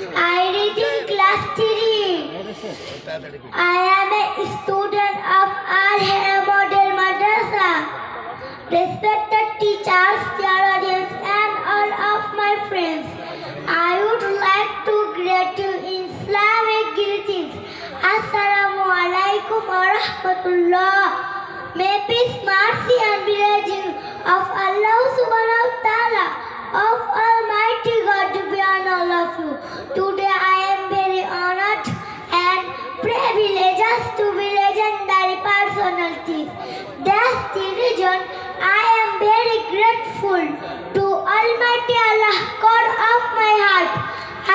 I read in class 3. I am a student of Al Hera Model Madrasa. Respected teachers, dear audience, and all of my friends, I would like to greet you in Islamic greetings. Assalamu alaikum wa rahmatullah. May peace, mercy, and blessing of Allah subhanahu wa ta'ala, of privileged to be legendary personalities. That's the reason I am very grateful to Almighty Allah, God of my heart.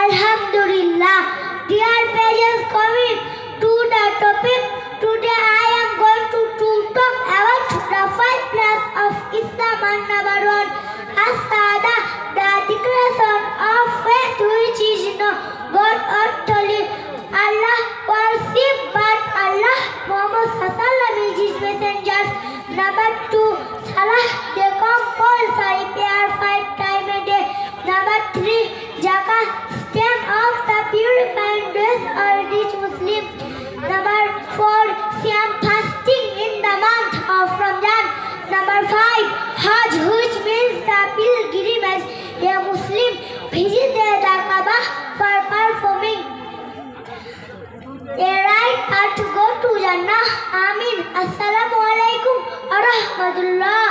Alhamdulillah. Dear parents, coming to the topic, today I am going to, talk about the five pillars of Islam and number Three, Zakat, stem of the purifying dress or rich Muslim. Number four, Siam fasting in the month of Ramadan. Number five, Hajj, which means the pilgrimage. A Muslim visit the Kaaba for performing a right path to go to Jannah. Amin. Assalamu alaikum wa rahmatullah.